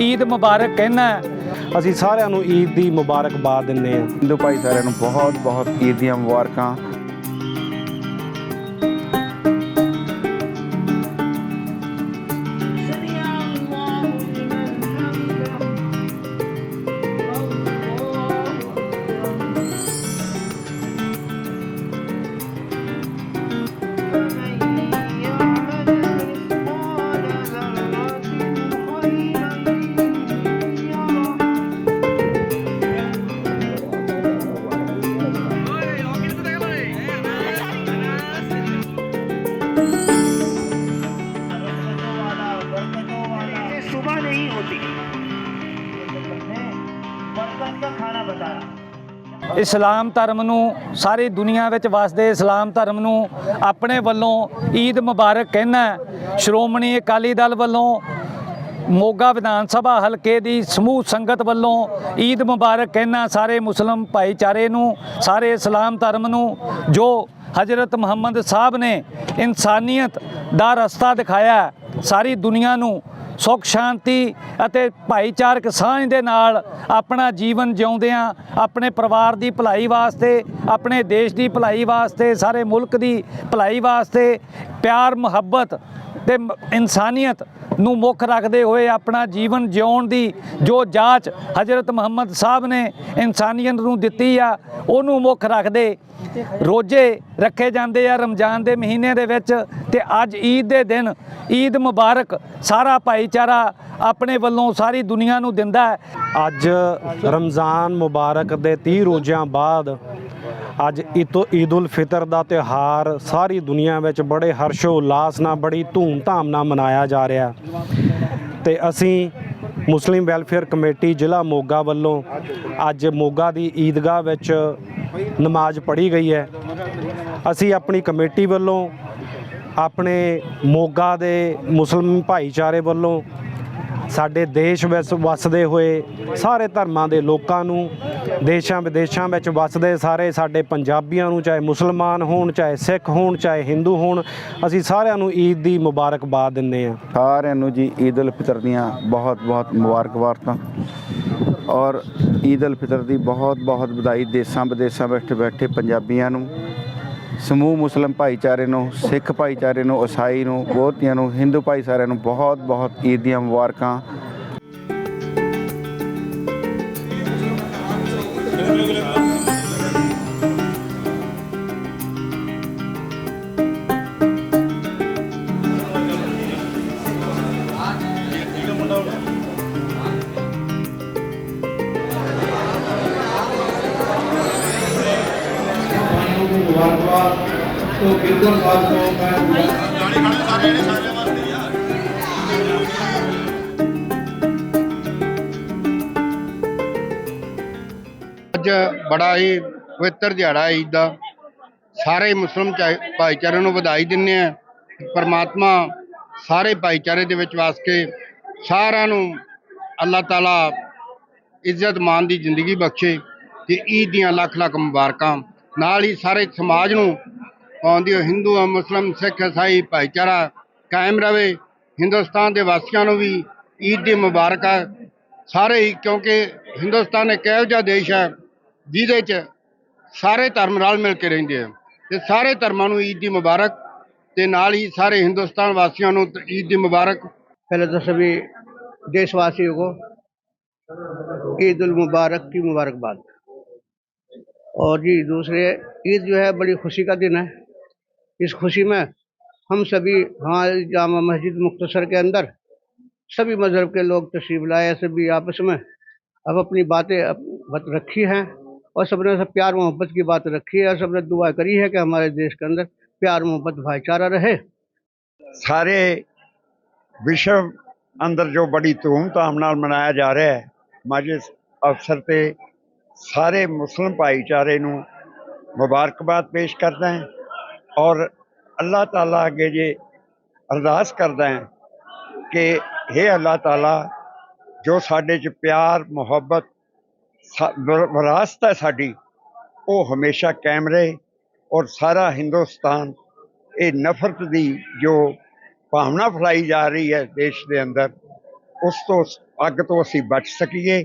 ਈਦ ਮੁਬਾਰਕ ਕਹਿਣਾ ਅਸੀਂ ਸਾਰਿਆਂ ਨੂੰ ਈਦ ਦੀ ਮੁਬਾਰਕਬਾਦ ਦਿੰਦੇ ਹਾਂ। ਹਿੰਦੂ ਭਾਈਚਾਰੇ ਨੂੰ ਬਹੁਤ ਬਹੁਤ ਈਦ ਦੀਆਂ ਮੁਬਾਰਕਾਂ। का खाना बताया ਇਸਲਾਮ ਧਰਮ ਨੂੰ ਸਾਰੀ ਦੁਨੀਆ ਵਿੱਚ ਵਸਦੇ ਇਸਲਾਮ ਧਰਮ ਨੂੰ ਆਪਣੇ ਵੱਲੋਂ ਈਦ ਮੁਬਾਰਕ ਕਹਿਣਾ ਸ਼੍ਰੋਮਣੀ ਅਕਾਲੀ ਦਲ ਵੱਲੋਂ ਮੋਗਾ ਵਿਧਾਨ ਸਭਾ ਹਲਕੇ ਦੀ ਸਮੂਹ ਸੰਗਤ ਵੱਲੋਂ ਈਦ ਮੁਬਾਰਕ ਕਹਿਣਾ ਸਾਰੇ ਮੁਸਲਮ ਭਾਈਚਾਰੇ ਨੂੰ ਸਾਰੇ ਇਸਲਾਮ ਧਰਮ ਨੂੰ ਜੋ ਹਜ਼ਰਤ ਮੁਹੰਮਦ ਸਾਹਿਬ ਨੇ ਇਨਸਾਨੀਅਤ ਦਾ ਰਸਤਾ ਦਿਖਾਇਆ ਹੈ, ਸਾਰੀ ਦੁਨੀਆ ਨੂੰ ਸੁਖ, ਸ਼ਾਂਤੀ ਅਤੇ ਭਾਈਚਾਰਕ ਸਾਂਝ ਦੇ ਨਾਲ ਆਪਣਾ ਜੀਵਨ ਜਿਉਂਦਿਆਂ, ਆਪਣੇ ਪਰਿਵਾਰ ਦੀ ਭਲਾਈ ਵਾਸਤੇ, ਆਪਣੇ ਦੇਸ਼ ਦੀ ਭਲਾਈ ਵਾਸਤੇ, ਸਾਰੇ ਮੁਲਕ ਦੀ ਭਲਾਈ ਵਾਸਤੇ ਪਿਆਰ, ਮੁਹੱਬਤ ਤੇ ਇਨਸਾਨੀਅਤ ਨੂੰ ਮੁੱਖ ਰੱਖਦੇ ਹੋਏ ਆਪਣਾ ਜੀਵਨ ਜਿਉਣ ਦੀ ਜੋ ਜਾਂਚ ਹਜ਼ਰਤ ਮੁਹੰਮਦ ਸਾਹਿਬ ਨੇ ਇਨਸਾਨੀਅਤ ਨੂੰ ਦਿੱਤੀ ਆ, ਉਹਨੂੰ ਮੁੱਖ ਰੱਖਦੇ ਰੋਜ਼ੇ ਰੱਖੇ ਜਾਂਦੇ ਆ ਰਮਜ਼ਾਨ ਦੇ ਮਹੀਨੇ ਦੇ ਵਿੱਚ ਤੇ ਅੱਜ ਈਦ ਦੇ ਦਿਨ, ਈਦ ਮੁਬਾਰਕ ਸਾਰਾ ਭਾਈਚਾਰਾ ਆਪਣੇ ਵੱਲੋਂ ਸਾਰੀ ਦੁਨੀਆ ਨੂੰ ਦਿੰਦਾ ਹੈ। ਅੱਜ ਰਮਜ਼ਾਨ ਮੁਬਾਰਕ ਦੇ 30 ਰੋਜ਼ਿਆਂ ਬਾਅਦ ਅੱਜ ਈਦੋ ਈਦ ਉਲ ਫਿਤਰ ਦਾ ਤਿਉਹਾਰ ਸਾਰੀ ਦੁਨੀਆ ਵਿੱਚ ਬੜੇ ਹਰਸ਼ੋ ਉਲਾਸ ਨਾਲ, ਬੜੀ ਧੂਮ-ਧਾਮ ਨਾਲ ਮਨਾਇਆ ਜਾ ਰਿਹਾ। ਤੇ ਅਸੀਂ ਮੁਸਲਿਮ ਵੈਲਫੇਅਰ ਕਮੇਟੀ ਜ਼ਿਲ੍ਹਾ ਮੋਗਾ ਵੱਲੋਂ ਅੱਜ ਮੋਗਾ ਦੀ ਈਦਗਾਹ ਵਿੱਚ ਨਮਾਜ਼ ਪੜ੍ਹੀ ਗਈ ਹੈ। ਅਸੀਂ ਆਪਣੀ ਕਮੇਟੀ ਵੱਲੋਂ, ਆਪਣੇ ਮੋਗਾ ਦੇ ਮੁਸਲਿਮ ਭਾਈਚਾਰੇ ਵੱਲੋਂ ਸਾਡੇ ਦੇਸ਼ ਵਿੱਚ ਵਸਦੇ ਹੋਏ ਸਾਰੇ ਧਰਮਾਂ ਦੇ ਲੋਕਾਂ ਨੂੰ, ਦੇਸ਼ਾਂ ਵਿਦੇਸ਼ਾਂ ਵਿੱਚ ਵਸਦੇ ਸਾਰੇ ਸਾਡੇ ਪੰਜਾਬੀਆਂ ਨੂੰ, ਚਾਹੇ ਮੁਸਲਮਾਨ ਹੋਣ, ਚਾਹੇ ਸਿੱਖ ਹੋਣ, ਚਾਹੇ ਹਿੰਦੂ ਹੋਣ, ਅਸੀਂ ਸਾਰਿਆਂ ਨੂੰ ਈਦ ਦੀ ਮੁਬਾਰਕਬਾਦ ਦਿੰਦੇ ਹਾਂ। ਸਾਰਿਆਂ ਨੂੰ ਜੀ ਈਦ ਉਲ ਫਿਤਰ ਦੀਆਂ ਬਹੁਤ ਬਹੁਤ ਮੁਬਾਰਕਬਾਦਾਂ ਔਰ ਈਦ ਉਲ ਫਿਤਰ ਦੀ ਬਹੁਤ ਬਹੁਤ ਵਧਾਈ ਦੇਸਾਂ ਵਿਦੇਸਾਂ ਵਿੱਚ ਬੈਠੇ ਪੰਜਾਬੀਆਂ ਨੂੰ। ਸਮੂਹ ਮੁਸਲਮ ਭਾਈਚਾਰੇ ਨੂੰ, ਸਿੱਖ ਭਾਈਚਾਰੇ ਨੂੰ, ਈਸਾਈ ਨੂੰ ਬਹੁਤਿਆਂ ਨੂੰ, ਹਿੰਦੂ ਭਾਈਚਾਰੇ ਨੂੰ ਬਹੁਤ ਬਹੁਤ ਈਦ ਦੀਆਂ ਮੁਬਾਰਕਾਂ ਅੱਜ ਬੜਾ ਹੀ ਪਵਿੱਤਰ ਦਿਹਾੜਾ ਹੈ ਈਦ ਦਾ। ਸਾਰੇ ਮੁਸਲਮ ਭਾਈਚਾਰੇ ਨੂੰ ਵਧਾਈ ਦਿੰਨੇ ਆ ਪਰਮਾਤਮਾ ਸਾਰੇ ਭਾਈਚਾਰੇ ਦੇ ਵਿੱਚ ਵਾਸ ਕੇ ਸਾਰਿਆਂ ਨੂੰ ਅੱਲਾਹ ਤਾਲਾ ਇੱਜ਼ਤ ਮਾਨ ਦੀ ਜ਼ਿੰਦਗੀ ਬਖਸ਼ੇ ਤੇ ਈਦ ਦੀਆਂ ਲੱਖ ਲੱਖ ਮੁਬਾਰਕਾਂ। ਨਾਲ ਹੀ ਸਾਰੇ ਸਮਾਜ ਨੂੰ ਪਾਉਂਦੀ ਹੋ ਹਿੰਦੂ ਆ ਮੁਸਲਮ ਸਿੱਖ ਈਸਾਈ ਭਾਈਚਾਰਾ ਕਾਇਮ ਰਵੇ ਹਿੰਦੁਸਤਾਨ ਦੇ ਵਾਸੀਆਂ ਨੂੰ ਵੀ ਈਦ ਦੀ ਮੁਬਾਰਕਾਂ ਸਾਰੇ ਹੀ ਕਿਉਂਕਿ ਹਿੰਦੁਸਤਾਨ ਇੱਕ ਇਹੋ ਜਿਹਾ ਦੇਸ਼ ਹੈ ਜਿਹਦੇ 'ਚ ਸਾਰੇ ਧਰਮ ਰਲ ਮਿਲ ਕੇ ਰਹਿੰਦੇ ਆ ਤੇ ਸਾਰੇ ਧਰਮਾਂ ਨੂੰ ਈਦ ਦੀ ਮੁਬਾਰਕ ਤੇ ਨਾਲ ਹੀ ਸਾਰੇ ਹਿੰਦੁਸਤਾਨ ਵਾਸੀਆਂ ਨੂੰ ਤ- ਈਦ ਦੀ ਮੁਬਾਰਕ पहले तो सभी देशवासियों को ईद उल मुबारक की मुबारकबाद और जी दूसरे ईद जो है बड़ी खुशी का दिन है इस खुशी में हम सभी हमारे जामा मस्जिद मुख्तसर के अंदर सभी मज़हब के लोग तशरीफ़ लाए सभी आपस में अब अपनी बातें रखी हैं और सबने सब प्यार मोहब्बत की बात रखी है और सबने दुआ करी है कि हमारे देश के अंदर प्यार मोहब्बत, भाईचारा रहे। सारे विश्व अंदर जो बड़ी धूमधाम नाल मनाया जा रहा है माजिस अवसर पर सारे मुस्लिम भाईचारे मुबारकबाद पेश करते हैं। ਔਰ ਅੱਲਾਹ ਤਾਲਾ ਅੱਗੇ ਜੇ ਅਰਦਾਸ ਕਰਦਾ ਹਾਂ ਕਿ हे ਅੱਲਾਹ ਤਾਲਾ, ਜੋ ਸਾਡੇ 'ਚ ਪਿਆਰ, ਮੁਹੱਬਤ ਵਿਰਾਸਤ ਹੈ ਸਾਡੀ, ਉਹ ਹਮੇਸ਼ਾ ਕਾਇਮ ਰਹੇ ਔਰ ਸਾਰਾ ਹਿੰਦੁਸਤਾਨ ਇਹ ਨਫ਼ਰਤ ਦੀ ਜੋ ਭਾਵਨਾ ਫੈਲਾਈ ਜਾ ਰਹੀ ਹੈ ਦੇਸ਼ ਦੇ ਅੰਦਰ, ਉਸ ਤੋਂ ਅੱਗ ਤੋਂ ਅਸੀਂ ਬਚ ਸਕੀਏ।